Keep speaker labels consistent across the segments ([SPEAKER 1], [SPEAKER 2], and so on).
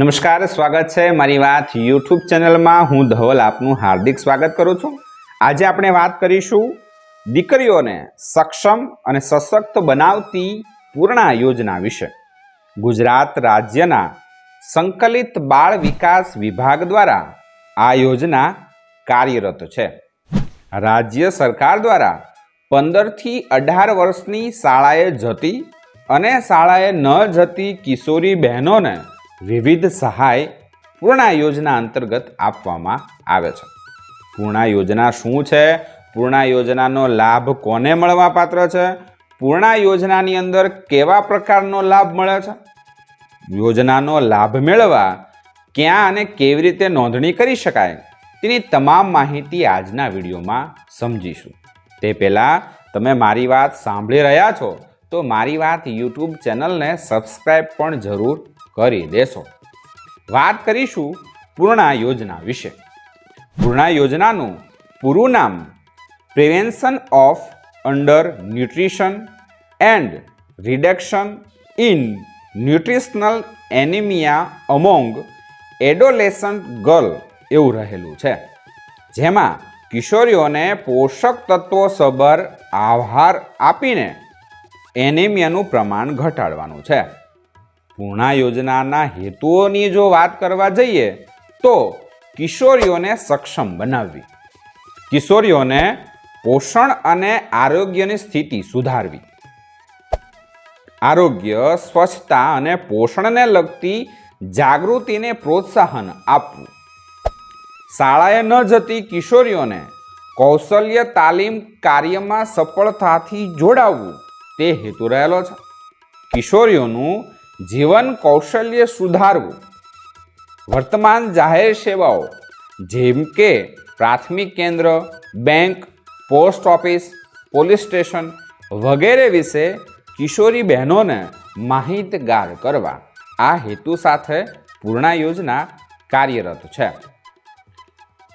[SPEAKER 1] નમસ્કાર, સ્વાગત છે મારી વાત યુટ્યુબ ચેનલમાં. હું ધવલ, આપનું હાર્દિક સ્વાગત કરું છું. આજે આપણે વાત કરીશું દીકરીઓને સક્ષમ અને સશક્ત બનાવતી પૂર્ણા યોજના વિશે. ગુજરાત રાજ્યના સંકલિત બાળ વિકાસ વિભાગ દ્વારા આ યોજના કાર્યરત છે. રાજ્ય સરકાર દ્વારા પંદરથી અઢાર વર્ષની શાળાએ જતી અને શાળાએ ન જતી કિશોરી બહેનોને વિવિધ સહાય પૂર્ણા યોજના અંતર્ગત આપવામાં આવે છે. પૂર્ણા યોજના શું છે? પૂર્ણા યોજનાનો લાભ કોને મળવા પાત્ર છે? પૂર્ણા યોજનાની અંદર કેવા પ્રકારનો લાભ મળે છે? યોજનાનો લાભ મેળવવા ક્યાં અને કેવી રીતે નોંધણી કરી શકાય? તેની તમામ માહિતી આજના વિડીયોમાં સમજીશું. તે પહેલાં તમે મારી વાત સાંભળી રહ્યા છો તો મારી વાત યુટ્યુબ ચેનલને સબસ્ક્રાઈબ પણ જરૂર કરી દેશો. વાત કરીશું પૂર્ણા યોજના વિશે. પૂર્ણા યોજનાનું પૂરું નામ prevention of under nutrition and reduction in nutritional anaemia among adolescent girl એવું રહેલું છે. જેમાં કિશોરીઓને પોષક તત્વો સબર આહાર આપીને એનિમિયાનું પ્રમાણ ઘટાડવાનું છે. પૂર્ણા યોજનાના હેતુઓની જો વાત કરવા જઈએ, તો કિશોરીઓને સક્ષમ બનાવવી. કિશોરીઓને પોષણ અને આરોગ્યની સ્થિતિ સુધારવી. આરોગ્ય, સ્વચ્છતા અને પોષણને લગતી જાગૃતિને પ્રોત્સાહન આપવું. શાળાએ ન જતી કિશોરીઓને કૌશલ્ય તાલીમ કાર્યમાં સફળતાથી જોડાવવું તે હેતુ રહેલો છે. કિશોરીઓનું જીવન કૌશલ્ય સુધારવું. વર્તમાન જાહેર સેવાઓ, જેમ કે પ્રાથમિક કેન્દ્ર, bank, post office, police station વગેરે વિશે કિશોરી બહેનોને માહિતગાર કરવા આ હેતુ સાથે પૂર્ણા યોજના કાર્યરત છે.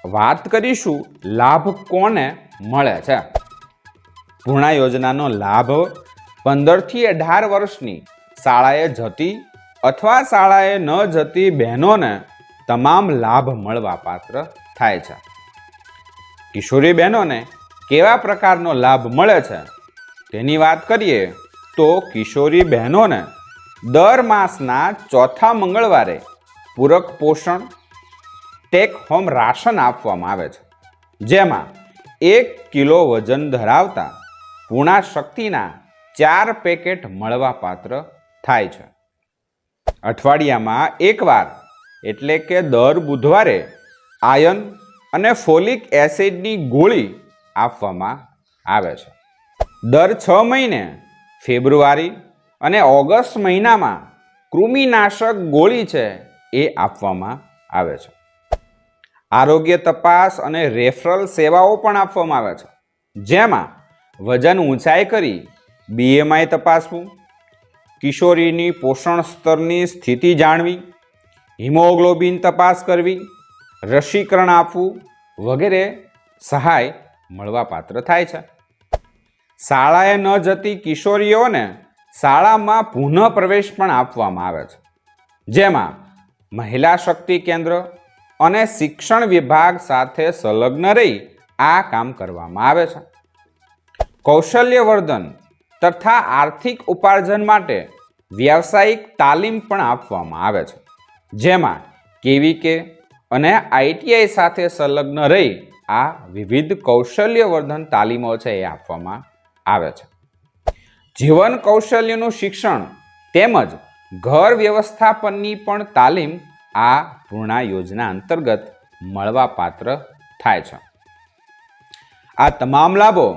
[SPEAKER 1] વાત કરીશું લાભ કોને મળે છે? પૂર્ણા યોજનાનો લાભ પંદરથી અઢાર વર્ષની શાળાએ જતી અથવા શાળાએ ન જતી બહેનોને તમામ લાભ મળવા પાત્ર થાય છે. કિશોરી બહેનોને કેવા પ્રકારનો લાભ મળે છે? તેની વાત કરીએ તો કિશોરી બહેનોને દર માસના ચોથા મંગળવારે પૂરક પોષણ, ટેક હોમ રાશન આપવામાં આવે છે, જેમાં એક કિલો વજન ધરાવતા પૂર્ણા શક્તિના ચાર પેકેટ મળવા પાત્ર થાય છે. અઠવાડિયામાં એકવાર, એટલે કે દર બુધવારે, આયન અને ફોલિક એસિડની ગોળી આપવામાં આવે છે. દર છ મહિને, ફેબ્રુઆરી અને ઓગસ્ટ મહિનામાં કૃમિનાશક ગોળી છે એ આપવામાં આવે છે. આરોગ્ય તપાસ અને રેફરલ સેવાઓ પણ આપવામાં આવે છે. જેમાં વજન ઊંચાઈ કરી બીએમઆઈ તપાસવું કિશોરીની પોષણ સ્તરની સ્થિતિ જાણવી, હિમોગ્લોબિન તપાસ કરવી, રસીકરણ આપવું વગેરે સહાય મળવાપાત્ર થાય છે. શાળાએ ન જતી કિશોરીઓને શાળામાં પુનઃ પ્રવેશ પણ આપવામાં આવે છે. જેમાં મહિલા શક્તિ કેન્દ્ર અને શિક્ષણ વિભાગ સાથે સંલગ્ન રહી આ કામ કરવામાં આવે છે. કૌશલ્યવર્ધન તથા આર્થિક ઉપાર્જન માટે વ્યાવસાયિક તાલીમ પણ આપવામાં આવે છે. જેમાં કેવીકે અને આઈટીઆઈ સાથે સંલગ્ન રહી આ વિવિધ કૌશલ્યવર્ધન તાલીમો છે એ આપવામાં આવે છે. જીવન કૌશલ્યનું શિક્ષણ તેમજ ઘર વ્યવસ્થાપનની પણ તાલીમ આ પૂર્ણા યોજના અંતર્ગત મળવાપાત્ર થાય છે. આ તમામ લાભો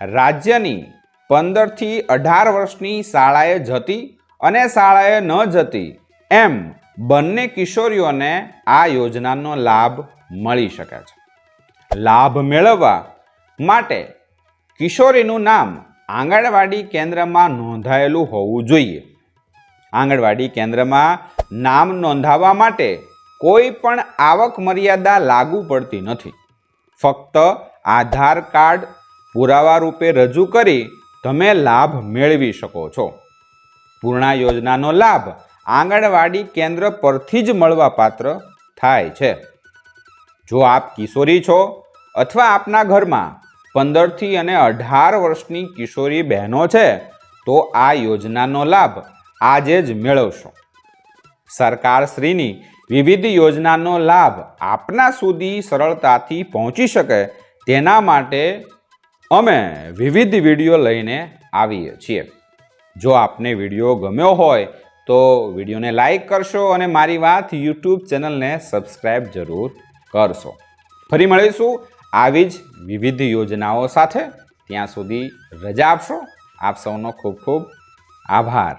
[SPEAKER 1] રાજ્યની પંદરથી અઢાર વર્ષની શાળાએ જતી અને શાળાએ ન જતી. એમ બંને કિશોરીઓને આ યોજનાનો લાભ મળી શકે છે. લાભ મેળવવા માટે કિશોરીનું નામ આંગણવાડી કેન્દ્રમાં નોંધાયેલું હોવું જોઈએ. આંગણવાડી કેન્દ્રમાં નામ નોંધાવવા માટે કોઈ પણ આવક મર્યાદા લાગુ પડતી નથી. ફક્ત આધાર કાર્ડ પુરાવા રૂપે રજૂ કરી તમે લાભ મેળવી શકો છો. પૂર્ણા યોજનાનો લાભ આંગણવાડી કેન્દ્ર પરથી જ મળવાપાત્ર થાય છે. જો આપ કિશોરી છો અથવા આપના ઘરમાં પંદરથી અને અઢાર વર્ષની કિશોરી બહેનો છે, તો આ યોજનાનો લાભ આજે જ મેળવશો. સરકારશ્રીની વિવિધ યોજનાનો લાભ આપના સુધી સરળતાથી પહોંચી શકે તેના માટે અમે વિવિધ વીડિયો લઈને આવીએ છીએ. જો આપને વીડિયો ગમ્યો હોય તો વિડીયોને લાઈક કરશો અને મારી વાત યુટ્યુબ ચેનલને સબસ્ક્રાઈબ જરૂર કરશો. ફરી મળીશું આવી જ વિવિધ યોજનાઓ સાથે. ત્યાં સુધી રજા આપશો. આપ સૌનો ખૂબ ખૂબ આભાર.